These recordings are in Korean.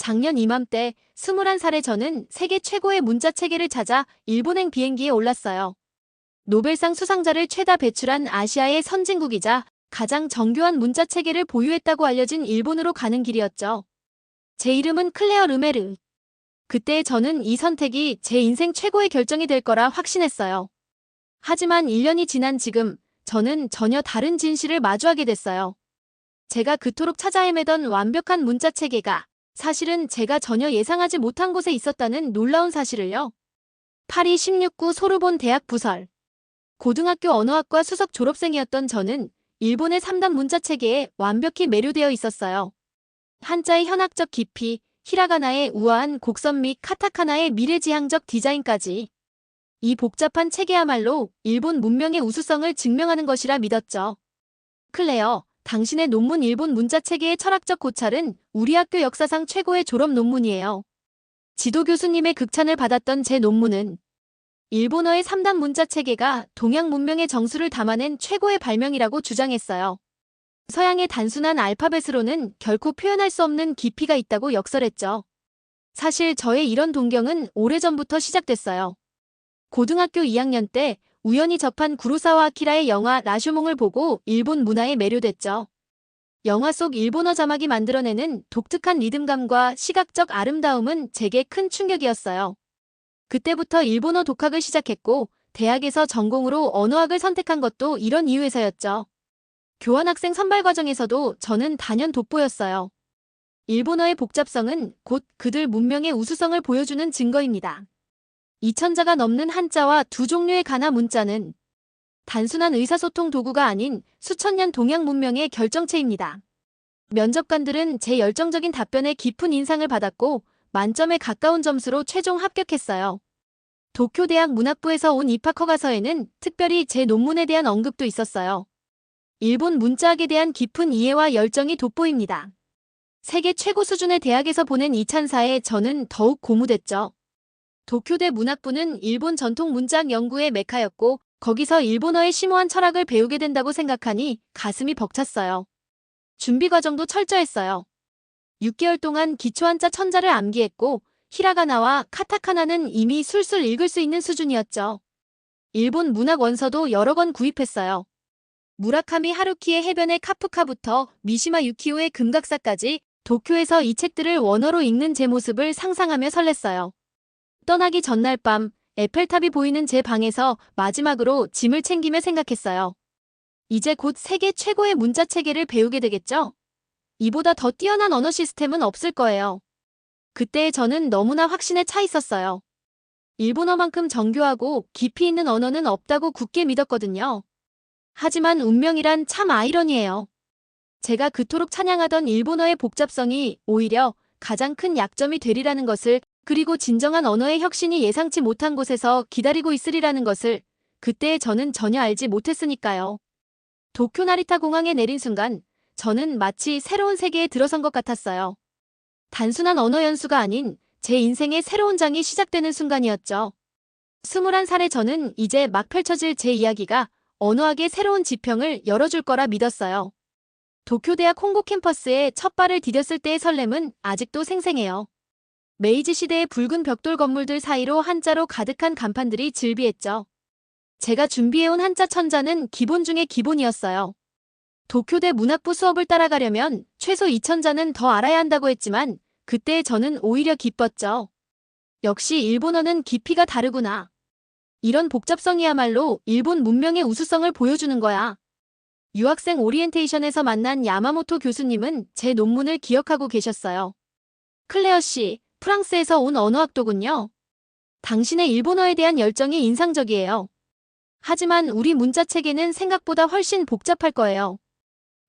작년 이맘때 21살의 저는 세계 최고의 문자 체계를 찾아 일본행 비행기에 올랐어요. 노벨상 수상자를 최다 배출한 아시아의 선진국이자 가장 정교한 문자 체계를 보유했다고 알려진 일본으로 가는 길이었죠. 제 이름은 클레어 르메르. 그때 저는 이 선택이 제 인생 최고의 결정이 될 거라 확신했어요. 하지만 1년이 지난 지금 저는 전혀 다른 진실을 마주하게 됐어요. 제가 그토록 찾아 헤매던 완벽한 문자 체계가 사실은 제가 전혀 예상하지 못한 곳에 있었다는 놀라운 사실을요. 파리 16구 소르본 대학 부설. 고등학교 언어학과 수석 졸업생이었던 저는 일본의 3단 문자 체계에 완벽히 매료되어 있었어요. 한자의 현학적 깊이, 히라가나의 우아한 곡선 및 카타카나의 미래지향적 디자인까지 이 복잡한 체계야말로 일본 문명의 우수성을 증명하는 것이라 믿었죠. 클레어, 당신의 논문 일본 문자 체계의 철학적 고찰은 우리 학교 역사상 최고의 졸업 논문이에요. 지도 교수님의 극찬을 받았던 제 논문은 일본어의 3단 문자 체계가 동양 문명의 정수를 담아낸 최고의 발명이라고 주장했어요. 서양의 단순한 알파벳으로는 결코 표현할 수 없는 깊이가 있다고 역설했죠. 사실 저의 이런 동경은 오래전부터 시작됐어요. 고등학교 2학년 때 우연히 접한 구로사와 아키라의 영화 라쇼몽을 보고 일본 문화에 매료됐죠. 영화 속 일본어 자막이 만들어내는 독특한 리듬감과 시각적 아름다움은 제게 큰 충격이었어요. 그때부터 일본어 독학을 시작했고 대학에서 전공으로 언어학을 선택한 것도 이런 이유에서였죠. 교환학생 선발 과정에서도 저는 단연 돋보였어요. 일본어의 복잡성은 곧 그들 문명의 우수성을 보여주는 증거입니다. 2천자가 넘는 한자와 두 종류의 가나 문자는 단순한 의사소통 도구가 아닌 수천 년 동양 문명의 결정체입니다. 면접관들은 제 열정적인 답변에 깊은 인상을 받았고 만점에 가까운 점수로 최종 합격했어요. 도쿄대학 문학부에서 온 입학 허가서에는 특별히 제 논문에 대한 언급도 있었어요. 일본 문자학에 대한 깊은 이해와 열정이 돋보입니다. 세계 최고 수준의 대학에서 보낸 이찬사에 저는 더욱 고무됐죠. 도쿄대 문학부는 일본 전통 문자학 연구의 메카였고 거기서 일본어의 심오한 철학을 배우게 된다고 생각하니 가슴이 벅찼어요. 준비 과정도 철저했어요. 6개월 동안 기초 한자 천자를 암기했고 히라가나와 카타카나는 이미 술술 읽을 수 있는 수준이었죠. 일본 문학 원서도 여러 권 구입했어요. 무라카미 하루키의 해변의 카프카부터 미시마 유키오의 금각사까지 도쿄에서 이 책들을 원어로 읽는 제 모습을 상상하며 설렜어요. 떠나기 전날 밤 에펠탑이 보이는 제 방에서 마지막으로 짐을 챙기며 생각했어요. 이제 곧 세계 최고의 문자 체계를 배우게 되겠죠? 이보다 더 뛰어난 언어 시스템은 없을 거예요. 그때 저는 너무나 확신에 차 있었어요. 일본어만큼 정교하고 깊이 있는 언어는 없다고 굳게 믿었거든요. 하지만 운명이란 참 아이러니해요. 제가 그토록 찬양하던 일본어의 복잡성이 오히려 가장 큰 약점이 되리라는 것을 그리고 진정한 언어의 혁신이 예상치 못한 곳에서 기다리고 있으리라는 것을 그때 저는 전혀 알지 못했으니까요. 도쿄 나리타 공항에 내린 순간 저는 마치 새로운 세계에 들어선 것 같았어요. 단순한 언어 연수가 아닌 제 인생의 새로운 장이 시작되는 순간이었죠. 21살의 저는 이제 막 펼쳐질 제 이야기가 언어학의 새로운 지평을 열어줄 거라 믿었어요. 도쿄대학 홍보 캠퍼스에 첫 발을 디뎠을 때의 설렘은 아직도 생생해요. 메이지 시대의 붉은 벽돌 건물들 사이로 한자로 가득한 간판들이 즐비했죠. 제가 준비해온 한자 천자는 기본 중의 기본이었어요. 도쿄대 문학부 수업을 따라가려면 최소 2천자는 더 알아야 한다고 했지만 그때 저는 오히려 기뻤죠. 역시 일본어는 깊이가 다르구나. 이런 복잡성이야말로 일본 문명의 우수성을 보여주는 거야. 유학생 오리엔테이션에서 만난 야마모토 교수님은 제 논문을 기억하고 계셨어요. 클레어 씨, 프랑스에서 온 언어학도군요. 당신의 일본어에 대한 열정이 인상적이에요. 하지만 우리 문자 체계는 생각보다 훨씬 복잡할 거예요.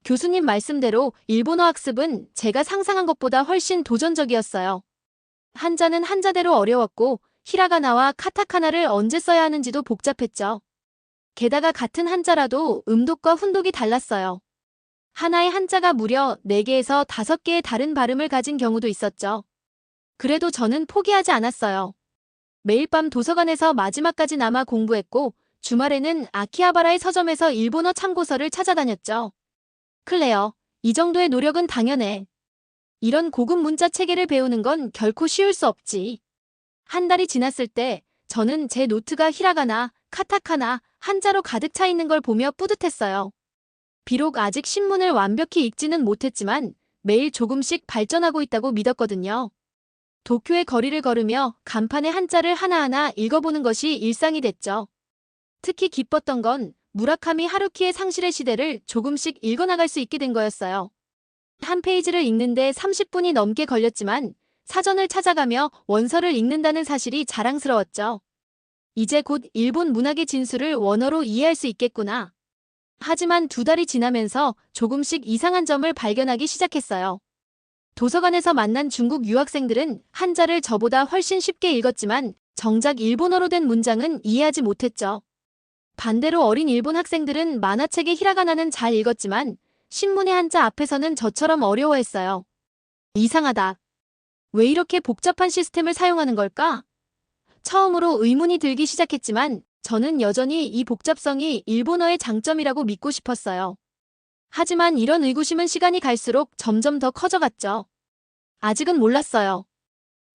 교수님 말씀대로 일본어 학습은 제가 상상한 것보다 훨씬 도전적이었어요. 한자는 한자대로 어려웠고 히라가나와 카타카나를 언제 써야 하는지도 복잡했죠. 게다가 같은 한자라도 음독과 훈독이 달랐어요. 하나의 한자가 무려 4개에서 5개의 다른 발음을 가진 경우도 있었죠. 그래도 저는 포기하지 않았어요. 매일 밤 도서관에서 마지막까지 남아 공부했고 주말에는 아키하바라의 서점에서 일본어 참고서를 찾아다녔죠. 클레어, 이 정도의 노력은 당연해. 이런 고급 문자 체계를 배우는 건 결코 쉬울 수 없지. 한 달이 지났을 때 저는 제 노트가 히라가나, 카타카나, 한자로 가득 차 있는 걸 보며 뿌듯했어요. 비록 아직 신문을 완벽히 읽지는 못했지만 매일 조금씩 발전하고 있다고 믿었거든요. 도쿄의 거리를 걸으며 간판에 한자를 하나하나 읽어보는 것이 일상이 됐죠. 특히 기뻤던 건 무라카미 하루키의 상실의 시대를 조금씩 읽어나갈 수 있게 된 거였어요. 한 페이지를 읽는데 30분이 넘게 걸렸지만 사전을 찾아가며 원서를 읽는다는 사실이 자랑스러웠죠. 이제 곧 일본 문학의 진수를 원어로 이해할 수 있겠구나. 하지만 두 달이 지나면서 조금씩 이상한 점을 발견하기 시작했어요. 도서관에서 만난 중국 유학생들은 한자를 저보다 훨씬 쉽게 읽었지만 정작 일본어로 된 문장은 이해하지 못했죠. 반대로 어린 일본 학생들은 만화책의 히라가나는 잘 읽었지만 신문의 한자 앞에서는 저처럼 어려워했어요. 이상하다. 왜 이렇게 복잡한 시스템을 사용하는 걸까? 처음으로 의문이 들기 시작했지만 저는 여전히 이 복잡성이 일본어의 장점이라고 믿고 싶었어요. 하지만 이런 의구심은 시간이 갈수록 점점 더 커져갔죠. 아직은 몰랐어요.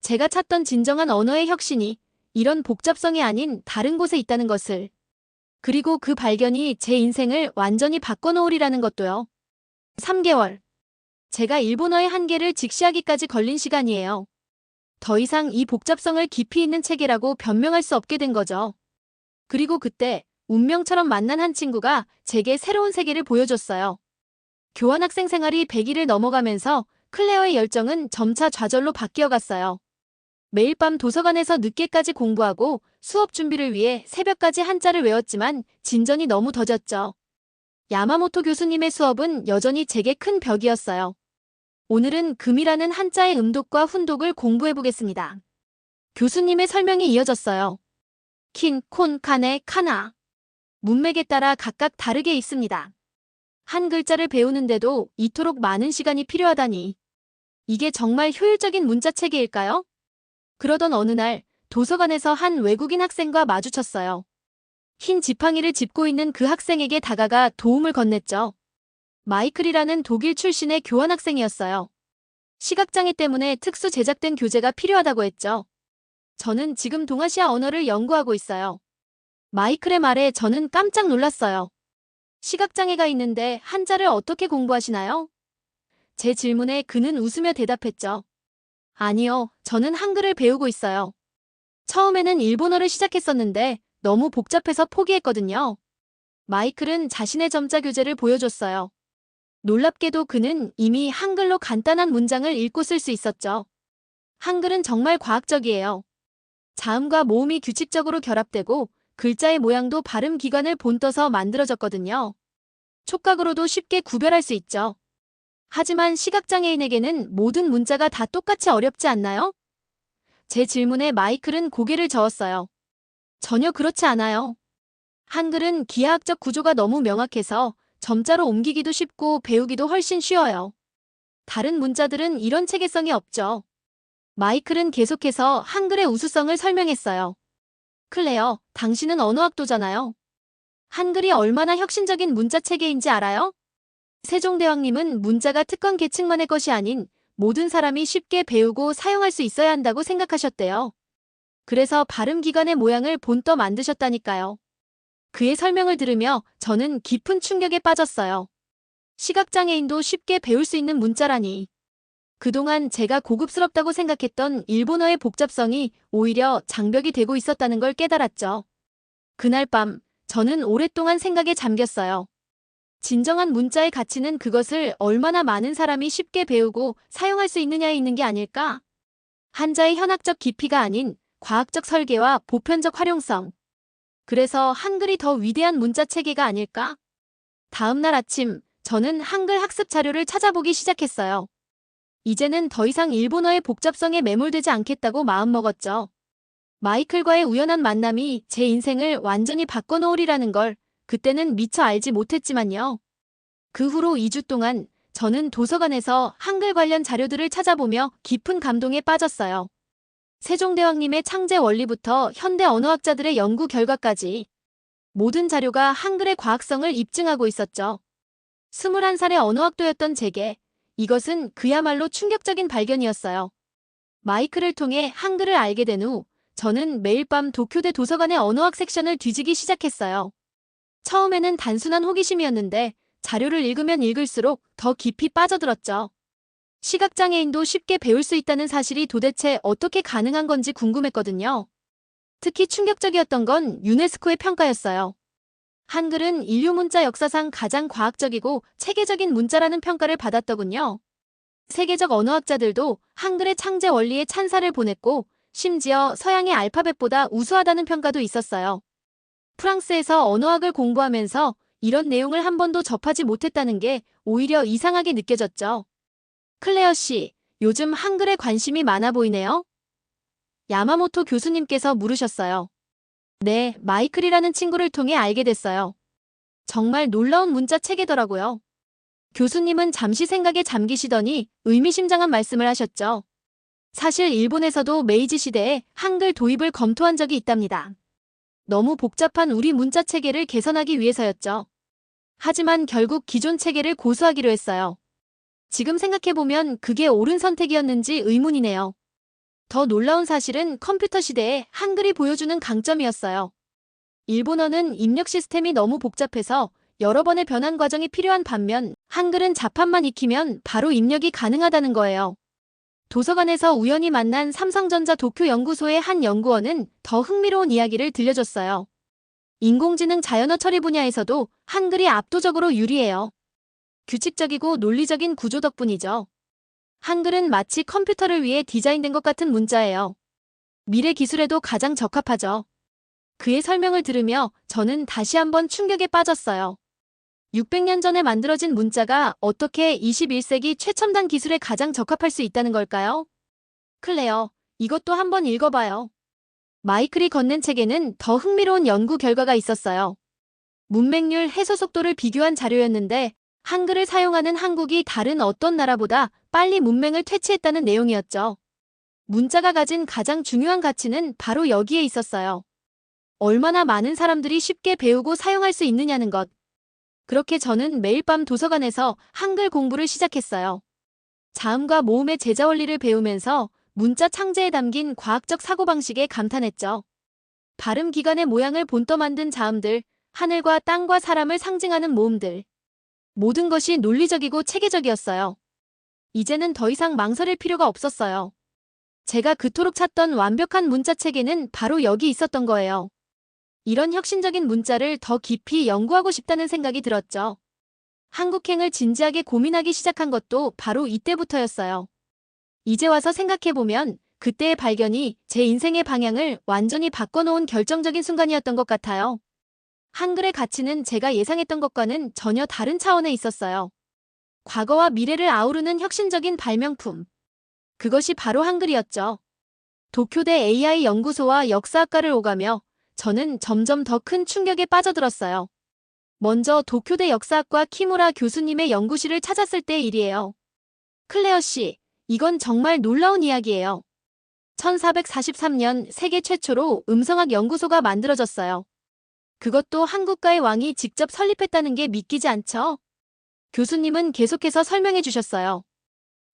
제가 찾던 진정한 언어의 혁신이 이런 복잡성이 아닌 다른 곳에 있다는 것을. 그리고 그 발견이 제 인생을 완전히 바꿔놓으리라는 것도요. 3개월. 제가 일본어의 한계를 직시하기까지 걸린 시간이에요. 더 이상 이 복잡성을 깊이 있는 체계라고 변명할 수 없게 된 거죠. 그리고 그때 운명처럼 만난 한 친구가 제게 새로운 세계를 보여줬어요. 교환학생 생활이 100일을 넘어가면서 클레어의 열정은 점차 좌절로 바뀌어 갔어요. 매일 밤 도서관에서 늦게까지 공부하고 수업 준비를 위해 새벽까지 한자를 외웠지만 진전이 너무 더뎠죠. 야마모토 교수님의 수업은 여전히 제게 큰 벽이었어요. 오늘은 금이라는 한자의 음독과 훈독을 공부해 보겠습니다. 교수님의 설명이 이어졌어요. 킨, 콘, 카네, 카나. 문맥에 따라 각각 다르게 있습니다. 한 글자를 배우는데도 이토록 많은 시간이 필요하다니. 이게 정말 효율적인 문자 체계일까요? 그러던 어느 날 도서관에서 한 외국인 학생과 마주쳤어요. 흰 지팡이를 짚고 있는 그 학생에게 다가가 도움을 건넸죠. 마이클이라는 독일 출신의 교환학생이었어요. 시각장애 때문에 특수 제작된 교재가 필요하다고 했죠. 저는 지금 동아시아 언어를 연구하고 있어요. 마이클의 말에 저는 깜짝 놀랐어요. 시각장애가 있는데 한자를 어떻게 공부하시나요? 제 질문에 그는 웃으며 대답했죠. 아니요, 저는 한글을 배우고 있어요. 처음에는 일본어를 시작했었는데 너무 복잡해서 포기했거든요. 마이클은 자신의 점자 교재를 보여줬어요. 놀랍게도 그는 이미 한글로 간단한 문장을 읽고 쓸 수 있었죠. 한글은 정말 과학적이에요. 자음과 모음이 규칙적으로 결합되고 글자의 모양도 발음 기관을 본떠서 만들어졌거든요. 촉각으로도 쉽게 구별할 수 있죠. 하지만 시각장애인에게는 모든 문자가 다 똑같이 어렵지 않나요? 제 질문에 마이클은 고개를 저었어요. 전혀 그렇지 않아요. 한글은 기하학적 구조가 너무 명확해서 점자로 옮기기도 쉽고 배우기도 훨씬 쉬워요. 다른 문자들은 이런 체계성이 없죠. 마이클은 계속해서 한글의 우수성을 설명했어요. 클레어, 당신은 언어학도잖아요. 한글이 얼마나 혁신적인 문자 체계인지 알아요? 세종대왕님은 문자가 특권 계층만의 것이 아닌 모든 사람이 쉽게 배우고 사용할 수 있어야 한다고 생각하셨대요. 그래서 발음기관의 모양을 본떠 만드셨다니까요. 그의 설명을 들으며 저는 깊은 충격에 빠졌어요. 시각장애인도 쉽게 배울 수 있는 문자라니. 그동안 제가 고급스럽다고 생각했던 일본어의 복잡성이 오히려 장벽이 되고 있었다는 걸 깨달았죠. 그날 밤, 저는 오랫동안 생각에 잠겼어요. 진정한 문자의 가치는 그것을 얼마나 많은 사람이 쉽게 배우고 사용할 수 있느냐에 있는 게 아닐까? 한자의 현학적 깊이가 아닌 과학적 설계와 보편적 활용성. 그래서 한글이 더 위대한 문자 체계가 아닐까? 다음 날 아침, 저는 한글 학습 자료를 찾아보기 시작했어요. 이제는 더 이상 일본어의 복잡성에 매몰되지 않겠다고 마음먹었죠. 마이클과의 우연한 만남이 제 인생을 완전히 바꿔놓으리라는 걸 그때는 미처 알지 못했지만요. 그 후로 2주 동안 저는 도서관에서 한글 관련 자료들을 찾아보며 깊은 감동에 빠졌어요. 세종대왕님의 창제 원리부터 현대 언어학자들의 연구 결과까지 모든 자료가 한글의 과학성을 입증하고 있었죠. 21살의 언어학도였던 제게 이것은 그야말로 충격적인 발견이었어요. 마이크를 통해 한글을 알게 된 후 저는 매일 밤 도쿄대 도서관의 언어학 섹션을 뒤지기 시작했어요. 처음에는 단순한 호기심이었는데 자료를 읽으면 읽을수록 더 깊이 빠져들었죠. 시각장애인도 쉽게 배울 수 있다는 사실이 도대체 어떻게 가능한 건지 궁금했거든요. 특히 충격적이었던 건 유네스코의 평가였어요. 한글은 인류 문자 역사상 가장 과학적이고 체계적인 문자라는 평가를 받았더군요. 세계적 언어학자들도 한글의 창제 원리에 찬사를 보냈고 심지어 서양의 알파벳보다 우수하다는 평가도 있었어요. 프랑스에서 언어학을 공부하면서 이런 내용을 한 번도 접하지 못했다는 게 오히려 이상하게 느껴졌죠. 클레어 씨, 요즘 한글에 관심이 많아 보이네요. 야마모토 교수님께서 물으셨어요. 네, 마이클이라는 친구를 통해 알게 됐어요. 정말 놀라운 문자 체계더라고요. 교수님은 잠시 생각에 잠기시더니 의미심장한 말씀을 하셨죠. 사실 일본에서도 메이지 시대에 한글 도입을 검토한 적이 있답니다. 너무 복잡한 우리 문자 체계를 개선하기 위해서였죠. 하지만 결국 기존 체계를 고수하기로 했어요. 지금 생각해보면 그게 옳은 선택이었는지 의문이네요. 더 놀라운 사실은 컴퓨터 시대에 한글이 보여주는 강점이었어요. 일본어는 입력 시스템이 너무 복잡해서 여러 번의 변환 과정이 필요한 반면 한글은 자판만 익히면 바로 입력이 가능하다는 거예요. 도서관에서 우연히 만난 삼성전자 도쿄 연구소의 한 연구원은 더 흥미로운 이야기를 들려줬어요. 인공지능 자연어 처리 분야에서도 한글이 압도적으로 유리해요. 규칙적이고 논리적인 구조 덕분이죠. 한글은 마치 컴퓨터를 위해 디자인된 것 같은 문자예요. 미래 기술에도 가장 적합하죠. 그의 설명을 들으며 저는 다시 한번 충격에 빠졌어요. 600년 전에 만들어진 문자가 어떻게 21세기 최첨단 기술에 가장 적합할 수 있다는 걸까요? 클레어, 이것도 한번 읽어봐요. 마이클이 건넨 책에는 더 흥미로운 연구 결과가 있었어요. 문맹률 해소 속도를 비교한 자료였는데 한글을 사용하는 한국이 다른 어떤 나라보다 빨리 문맹을 퇴치했다는 내용이었죠. 문자가 가진 가장 중요한 가치는 바로 여기에 있었어요. 얼마나 많은 사람들이 쉽게 배우고 사용할 수 있느냐는 것. 그렇게 저는 매일 밤 도서관에서 한글 공부를 시작했어요. 자음과 모음의 제자 원리를 배우면서 문자 창제에 담긴 과학적 사고방식에 감탄했죠. 발음 기관의 모양을 본떠 만든 자음들, 하늘과 땅과 사람을 상징하는 모음들. 모든 것이 논리적이고 체계적이었어요. 이제는 더 이상 망설일 필요가 없었어요. 제가 그토록 찾던 완벽한 문자 체계는 바로 여기 있었던 거예요. 이런 혁신적인 문자를 더 깊이 연구하고 싶다는 생각이 들었죠. 한국행을 진지하게 고민하기 시작한 것도 바로 이때부터였어요. 이제 와서 생각해보면 그때의 발견이 제 인생의 방향을 완전히 바꿔놓은 결정적인 순간이었던 것 같아요. 한글의 가치는 제가 예상했던 것과는 전혀 다른 차원에 있었어요. 과거와 미래를 아우르는 혁신적인 발명품. 그것이 바로 한글이었죠. 도쿄대 AI 연구소와 역사학과를 오가며 저는 점점 더 큰 충격에 빠져들었어요. 먼저 도쿄대 역사학과 키무라 교수님의 연구실을 찾았을 때의 일이에요. 클레어 씨, 이건 정말 놀라운 이야기예요. 1443년 세계 최초로 음성학 연구소가 만들어졌어요. 그것도 한국가의 왕이 직접 설립했다는 게 믿기지 않죠? 교수님은 계속해서 설명해 주셨어요.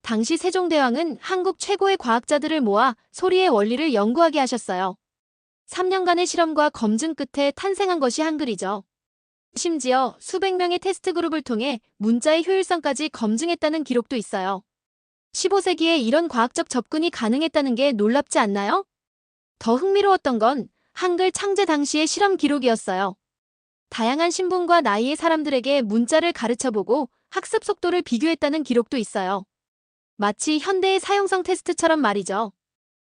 당시 세종대왕은 한국 최고의 과학자들을 모아 소리의 원리를 연구하게 하셨어요. 3년간의 실험과 검증 끝에 탄생한 것이 한글이죠. 심지어 수백 명의 테스트 그룹을 통해 문자의 효율성까지 검증했다는 기록도 있어요. 15세기에 이런 과학적 접근이 가능했다는 게 놀랍지 않나요? 더 흥미로웠던 건 한글 창제 당시의 실험 기록이었어요. 다양한 신분과 나이의 사람들에게 문자를 가르쳐보고 학습 속도를 비교했다는 기록도 있어요. 마치 현대의 사용성 테스트처럼 말이죠.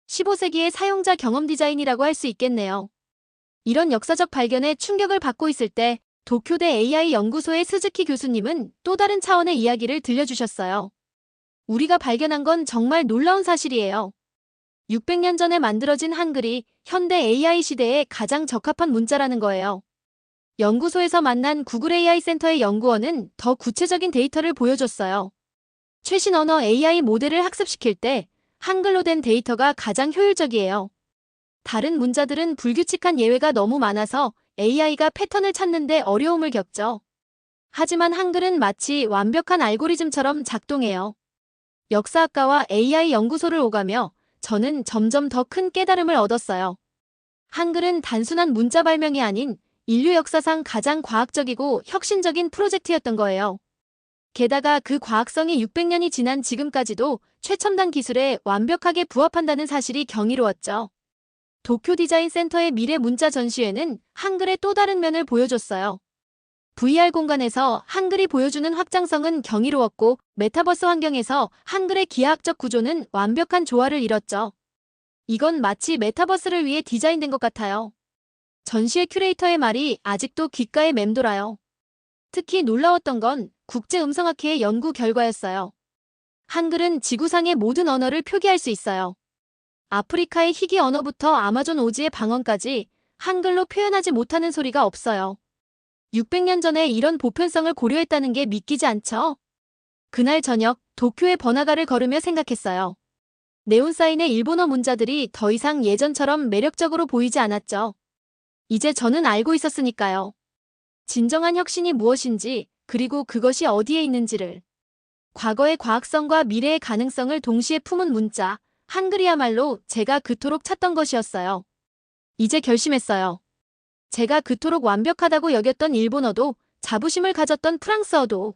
15세기의 사용자 경험 디자인이라고 할 수 있겠네요. 이런 역사적 발견에 충격을 받고 있을 때 도쿄대 AI 연구소의 스즈키 교수님은 또 다른 차원의 이야기를 들려주셨어요. 우리가 발견한 건 정말 놀라운 사실이에요. 600년 전에 만들어진 한글이 현대 AI 시대에 가장 적합한 문자라는 거예요. 연구소에서 만난 구글 AI 센터의 연구원은 더 구체적인 데이터를 보여줬어요. 최신 언어 AI 모델을 학습시킬 때 한글로 된 데이터가 가장 효율적이에요. 다른 문자들은 불규칙한 예외가 너무 많아서 AI가 패턴을 찾는데 어려움을 겪죠. 하지만 한글은 마치 완벽한 알고리즘처럼 작동해요. 역사학과와 AI 연구소를 오가며 저는 점점 더 큰 깨달음을 얻었어요. 한글은 단순한 문자 발명이 아닌 인류 역사상 가장 과학적이고 혁신적인 프로젝트였던 거예요. 게다가 그 과학성이 600년이 지난 지금까지도 최첨단 기술에 완벽하게 부합한다는 사실이 경이로웠죠. 도쿄 디자인 센터의 미래 문자 전시회는 한글의 또 다른 면을 보여줬어요. VR 공간에서 한글이 보여주는 확장성은 경이로웠고 메타버스 환경에서 한글의 기하학적 구조는 완벽한 조화를 이뤘죠. 이건 마치 메타버스를 위해 디자인된 것 같아요. 전시회 큐레이터의 말이 아직도 귓가에 맴돌아요. 특히 놀라웠던 건 국제 음성학회의 연구 결과였어요. 한글은 지구상의 모든 언어를 표기할 수 있어요. 아프리카의 희귀 언어부터 아마존 오지의 방언까지 한글로 표현하지 못하는 소리가 없어요. 600년 전에 이런 보편성을 고려했다는 게 믿기지 않죠? 그날 저녁 도쿄의 번화가를 걸으며 생각했어요. 네온사인의 일본어 문자들이 더 이상 예전처럼 매력적으로 보이지 않았죠. 이제 저는 알고 있었으니까요. 진정한 혁신이 무엇인지, 그리고 그것이 어디에 있는지를. 과거의 과학성과 미래의 가능성을 동시에 품은 문자, 한글이야말로 제가 그토록 찾던 것이었어요. 이제 결심했어요. 제가 그토록 완벽하다고 여겼던 일본어도 자부심을 가졌던 프랑스어도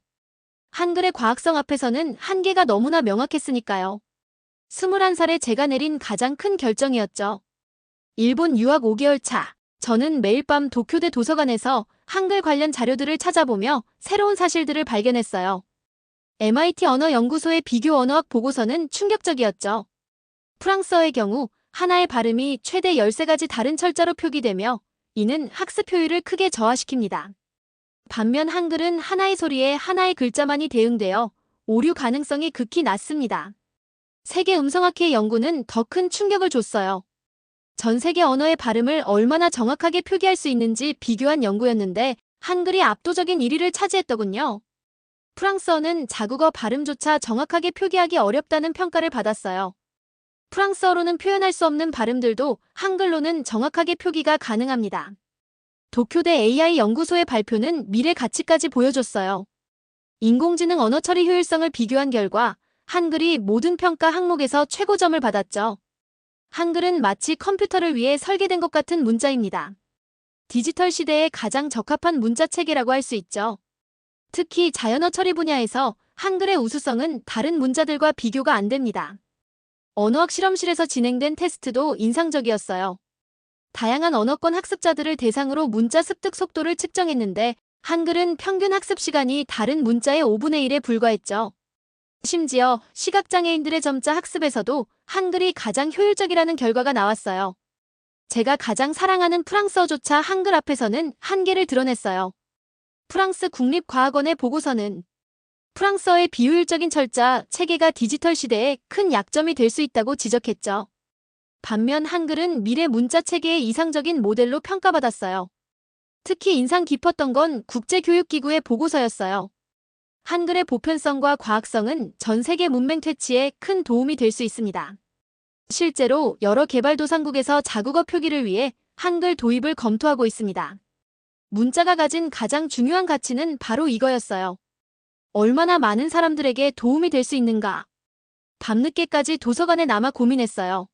한글의 과학성 앞에서는 한계가 너무나 명확했으니까요. 21살에 제가 내린 가장 큰 결정이었죠. 일본 유학 5개월 차. 저는 매일 밤 도쿄대 도서관에서 한글 관련 자료들을 찾아보며 새로운 사실들을 발견했어요. MIT 언어연구소의 비교 언어학 보고서는 충격적이었죠. 프랑스어의 경우 하나의 발음이 최대 13가지 다른 철자로 표기되며 이는 학습 효율을 크게 저하시킵니다. 반면 한글은 하나의 소리에 하나의 글자만이 대응되어 오류 가능성이 극히 낮습니다. 세계 음성학회 연구는 더 큰 충격을 줬어요. 전 세계 언어의 발음을 얼마나 정확하게 표기할 수 있는지 비교한 연구였는데 한글이 압도적인 1위를 차지했더군요. 프랑스어는 자국어 발음조차 정확하게 표기하기 어렵다는 평가를 받았어요. 프랑스어로는 표현할 수 없는 발음들도 한글로는 정확하게 표기가 가능합니다. 도쿄대 AI 연구소의 발표는 미래 가치까지 보여줬어요. 인공지능 언어 처리 효율성을 비교한 결과 한글이 모든 평가 항목에서 최고점을 받았죠. 한글은 마치 컴퓨터를 위해 설계된 것 같은 문자입니다. 디지털 시대에 가장 적합한 문자 체계라고 할 수 있죠. 특히 자연어 처리 분야에서 한글의 우수성은 다른 문자들과 비교가 안 됩니다. 언어학 실험실에서 진행된 테스트도 인상적이었어요. 다양한 언어권 학습자들을 대상으로 문자 습득 속도를 측정했는데 한글은 평균 학습 시간이 다른 문자의 5분의 1에 불과했죠. 심지어 시각장애인들의 점자 학습에서도 한글이 가장 효율적이라는 결과가 나왔어요. 제가 가장 사랑하는 프랑스어조차 한글 앞에서는 한계를 드러냈어요. 프랑스 국립과학원의 보고서는 프랑스어의 비효율적인 철자 체계가 디지털 시대에 큰 약점이 될 수 있다고 지적했죠. 반면 한글은 미래 문자 체계의 이상적인 모델로 평가받았어요. 특히 인상 깊었던 건 국제교육기구의 보고서였어요. 한글의 보편성과 과학성은 전 세계 문맹 퇴치에 큰 도움이 될 수 있습니다. 실제로 여러 개발도상국에서 자국어 표기를 위해 한글 도입을 검토하고 있습니다. 문자가 가진 가장 중요한 가치는 바로 이거였어요. 얼마나 많은 사람들에게 도움이 될 수 있는가. 밤늦게까지 도서관에 남아 고민했어요.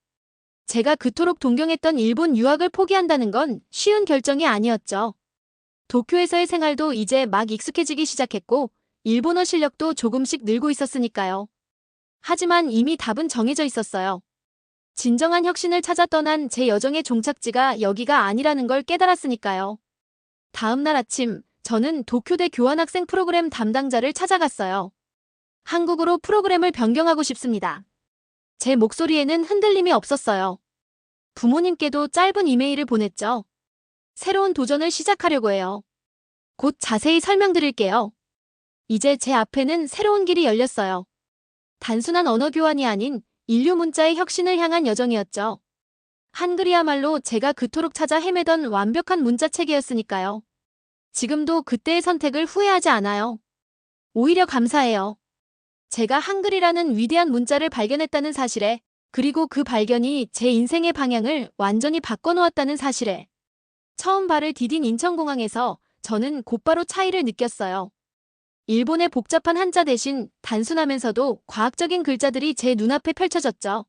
제가 그토록 동경했던 일본 유학을 포기한다는 건 쉬운 결정이 아니었죠. 도쿄에서의 생활도 이제 막 익숙해지기 시작했고 일본어 실력도 조금씩 늘고 있었으니까요. 하지만 이미 답은 정해져 있었어요. 진정한 혁신을 찾아 떠난 제 여정의 종착지가 여기가 아니라는 걸 깨달았으니까요. 다음 날 아침 저는 도쿄대 교환학생 프로그램 담당자를 찾아갔어요. 한국어로 프로그램을 변경하고 싶습니다. 제 목소리에는 흔들림이 없었어요. 부모님께도 짧은 이메일을 보냈죠. 새로운 도전을 시작하려고 해요. 곧 자세히 설명드릴게요. 이제 제 앞에는 새로운 길이 열렸어요. 단순한 언어 교환이 아닌 인류 문자의 혁신을 향한 여정이었죠. 한글이야말로 제가 그토록 찾아 헤매던 완벽한 문자 체계였으니까요. 지금도 그때의 선택을 후회하지 않아요. 오히려 감사해요. 제가 한글이라는 위대한 문자를 발견했다는 사실에, 그리고 그 발견이 제 인생의 방향을 완전히 바꿔놓았다는 사실에. 처음 발을 디딘 인천공항에서 저는 곧바로 차이를 느꼈어요. 일본의 복잡한 한자 대신 단순하면서도 과학적인 글자들이 제 눈앞에 펼쳐졌죠.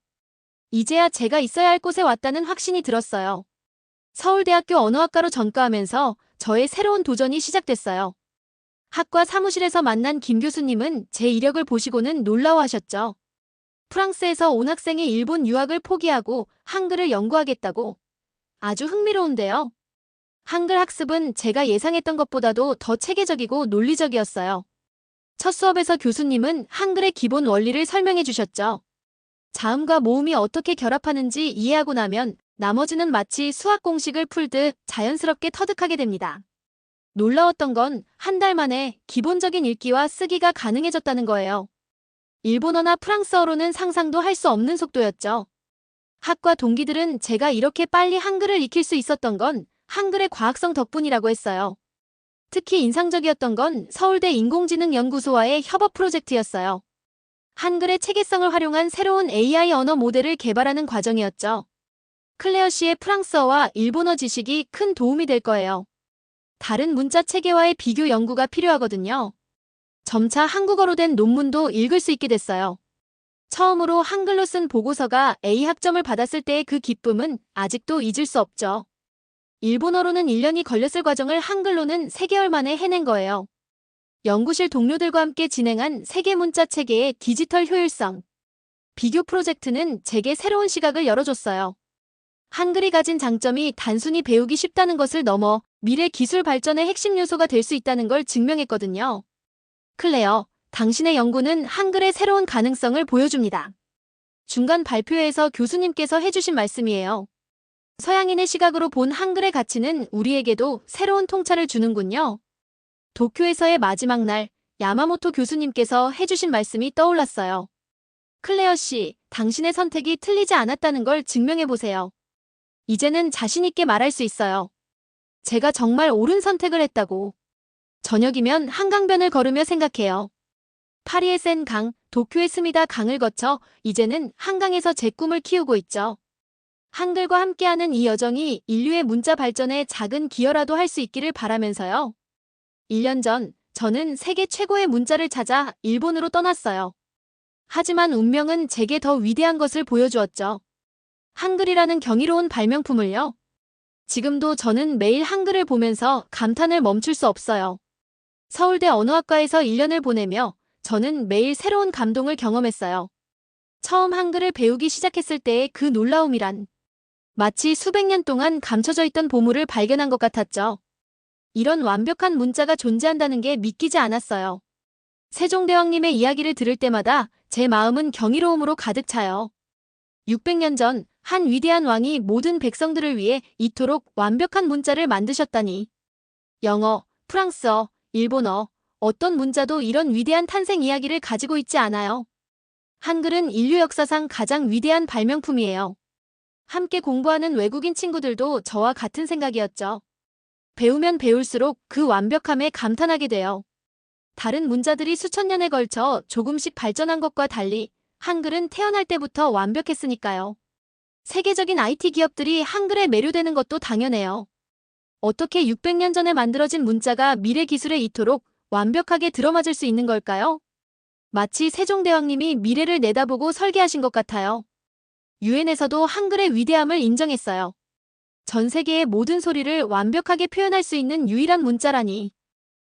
이제야 제가 있어야 할 곳에 왔다는 확신이 들었어요. 서울대학교 언어학과로 전과하면서 저의 새로운 도전이 시작됐어요. 학과 사무실에서 만난 김 교수님은 제 이력을 보시고는 놀라워하셨죠. 프랑스에서 온 학생이 일본 유학을 포기하고 한글을 연구하겠다고. 아주 흥미로운데요. 한글 학습은 제가 예상했던 것보다도 더 체계적이고 논리적이었어요. 첫 수업에서 교수님은 한글의 기본 원리를 설명해 주셨죠. 자음과 모음이 어떻게 결합하는지 이해하고 나면 나머지는 마치 수학 공식을 풀듯 자연스럽게 터득하게 됩니다. 놀라웠던 건 한 달 만에 기본적인 읽기와 쓰기가 가능해졌다는 거예요. 일본어나 프랑스어로는 상상도 할 수 없는 속도였죠. 학과 동기들은 제가 이렇게 빨리 한글을 익힐 수 있었던 건 한글의 과학성 덕분이라고 했어요. 특히 인상적이었던 건 서울대 인공지능연구소와의 협업 프로젝트였어요. 한글의 체계성을 활용한 새로운 AI 언어 모델을 개발하는 과정이었죠. 클레어 씨의 프랑스어와 일본어 지식이 큰 도움이 될 거예요. 다른 문자 체계와의 비교 연구가 필요하거든요. 점차 한국어로 된 논문도 읽을 수 있게 됐어요. 처음으로 한글로 쓴 보고서가 A 학점을 받았을 때의 그 기쁨은 아직도 잊을 수 없죠. 일본어로는 1년이 걸렸을 과정을 한글로는 3개월 만에 해낸 거예요. 연구실 동료들과 함께 진행한 세계 문자 체계의 디지털 효율성. 비교 프로젝트는 제게 새로운 시각을 열어줬어요. 한글이 가진 장점이 단순히 배우기 쉽다는 것을 넘어 미래 기술 발전의 핵심 요소가 될 수 있다는 걸 증명했거든요. 클레어, 당신의 연구는 한글의 새로운 가능성을 보여줍니다. 중간 발표회에서 교수님께서 해주신 말씀이에요. 서양인의 시각으로 본 한글의 가치는 우리에게도 새로운 통찰을 주는군요. 도쿄에서의 마지막 날, 야마모토 교수님께서 해주신 말씀이 떠올랐어요. 클레어 씨, 당신의 선택이 틀리지 않았다는 걸 증명해보세요. 이제는 자신있게 말할 수 있어요. 제가 정말 옳은 선택을 했다고. 저녁이면 한강변을 걸으며 생각해요. 파리의 센 강, 도쿄의 스미다 강을 거쳐 이제는 한강에서 제 꿈을 키우고 있죠. 한글과 함께하는 이 여정이 인류의 문자 발전에 작은 기여라도 할 수 있기를 바라면서요. 1년 전, 저는 세계 최고의 문자를 찾아 일본으로 떠났어요. 하지만 운명은 제게 더 위대한 것을 보여주었죠. 한글이라는 경이로운 발명품을요. 지금도 저는 매일 한글을 보면서 감탄을 멈출 수 없어요. 서울대 언어학과에서 1년을 보내며 저는 매일 새로운 감동을 경험했어요. 처음 한글을 배우기 시작했을 때의 그 놀라움이란 마치 수백 년 동안 감춰져 있던 보물을 발견한 것 같았죠. 이런 완벽한 문자가 존재한다는 게 믿기지 않았어요. 세종대왕님의 이야기를 들을 때마다 제 마음은 경이로움으로 가득 차요. 600년 전 한 위대한 왕이 모든 백성들을 위해 이토록 완벽한 문자를 만드셨다니. 영어, 프랑스어, 일본어, 어떤 문자도 이런 위대한 탄생 이야기를 가지고 있지 않아요. 한글은 인류 역사상 가장 위대한 발명품이에요. 함께 공부하는 외국인 친구들도 저와 같은 생각이었죠. 배우면 배울수록 그 완벽함에 감탄하게 돼요. 다른 문자들이 수천 년에 걸쳐 조금씩 발전한 것과 달리 한글은 태어날 때부터 완벽했으니까요. 세계적인 IT 기업들이 한글에 매료되는 것도 당연해요. 어떻게 600년 전에 만들어진 문자가 미래 기술에 이토록 완벽하게 들어맞을 수 있는 걸까요? 마치 세종대왕님이 미래를 내다보고 설계하신 것 같아요. 유엔에서도 한글의 위대함을 인정했어요. 전 세계의 모든 소리를 완벽하게 표현할 수 있는 유일한 문자라니.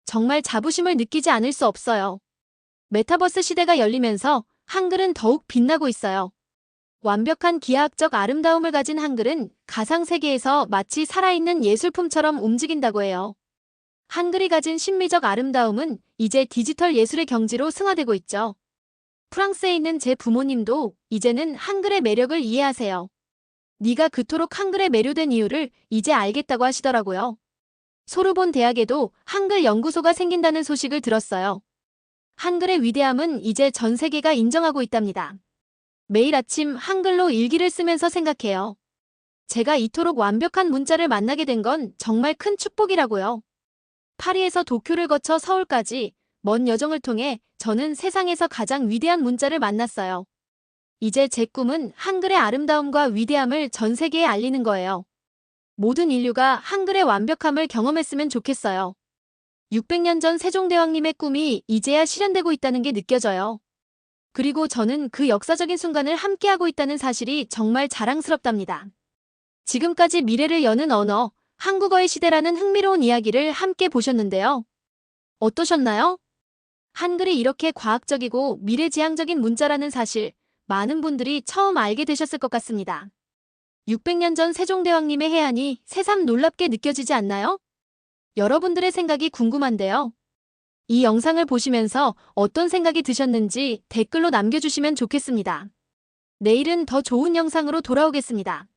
정말 자부심을 느끼지 않을 수 없어요. 메타버스 시대가 열리면서 한글은 더욱 빛나고 있어요. 완벽한 기하학적 아름다움을 가진 한글은 가상세계에서 마치 살아있는 예술품처럼 움직인다고 해요. 한글이 가진 심미적 아름다움은 이제 디지털 예술의 경지로 승화되고 있죠. 프랑스에 있는 제 부모님도 이제는 한글의 매력을 이해하세요. 네가 그토록 한글에 매료된 이유를 이제 알겠다고 하시더라고요. 소르본 대학에도 한글 연구소가 생긴다는 소식을 들었어요. 한글의 위대함은 이제 전 세계가 인정하고 있답니다. 매일 아침 한글로 일기를 쓰면서 생각해요. 제가 이토록 완벽한 문자를 만나게 된 건 정말 큰 축복이라고요. 파리에서 도쿄를 거쳐 서울까지 먼 여정을 통해 저는 세상에서 가장 위대한 문자를 만났어요. 이제 제 꿈은 한글의 아름다움과 위대함을 전 세계에 알리는 거예요. 모든 인류가 한글의 완벽함을 경험했으면 좋겠어요. 600년 전 세종대왕님의 꿈이 이제야 실현되고 있다는 게 느껴져요. 그리고 저는 그 역사적인 순간을 함께하고 있다는 사실이 정말 자랑스럽답니다. 지금까지 미래를 여는 언어, 한국어의 시대라는 흥미로운 이야기를 함께 보셨는데요. 어떠셨나요? 한글이 이렇게 과학적이고 미래지향적인 문자라는 사실, 많은 분들이 처음 알게 되셨을 것 같습니다. 600년 전 세종대왕님의 해안이 새삼 놀랍게 느껴지지 않나요? 여러분들의 생각이 궁금한데요. 이 영상을 보시면서 어떤 생각이 드셨는지 댓글로 남겨주시면 좋겠습니다. 내일은 더 좋은 영상으로 돌아오겠습니다.